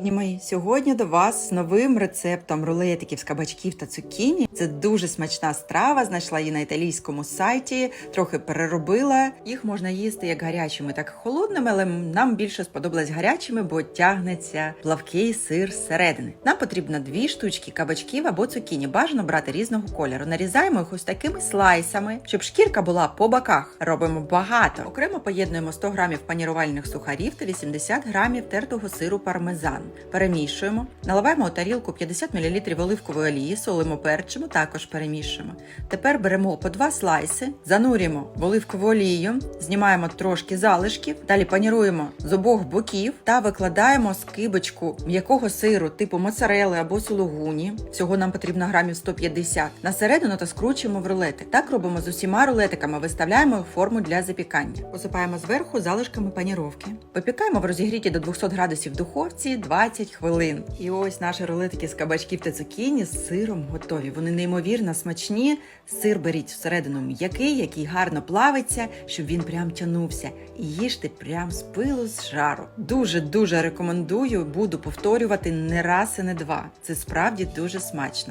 Мої, сьогодні до вас з новим рецептом рулетиків з кабачків та цукіні. Це дуже смачна страва. Знайшла її на італійському сайті, трохи переробила. Їх можна їсти як гарячими, так і холодними, але нам більше сподобалось гарячими, бо тягнеться плавкий сир зсередини. Нам потрібно дві штучки кабачків або цукіні. Бажано брати різного кольору. Нарізаємо їх ось такими слайсами, щоб шкірка була по боках. Робимо багато. Окремо поєднуємо 100 грамів панірувальних сухарів та 80 грамів тертого сиру пармезан. Перемішуємо, наливаємо у тарілку 50 мл оливкової олії, солимо перчимо, також перемішуємо. Тепер беремо по два слайси, занурюємо в оливкову олію, знімаємо трошки залишків, далі паніруємо з обох боків та викладаємо скибочку м'якого сиру типу моцарели або сулугуні. Всього нам потрібно грамів 150. На середину та скручуємо в рулети. Так робимо з усіма рулетиками, виставляємо форму для запікання. Посипаємо зверху залишками паніровки. Випікаємо в розігріті до 200 градусів духовці 20 хвилин. І ось наші рулетики з кабачків та цукіні з сиром готові. Вони неймовірно смачні. Сир беріть всередину м'який, який гарно плавиться, щоб він прям тянувся. І їжте прям з пилу з жару. Дуже дуже рекомендую. Буду повторювати не раз і не два. Це справді дуже смачно.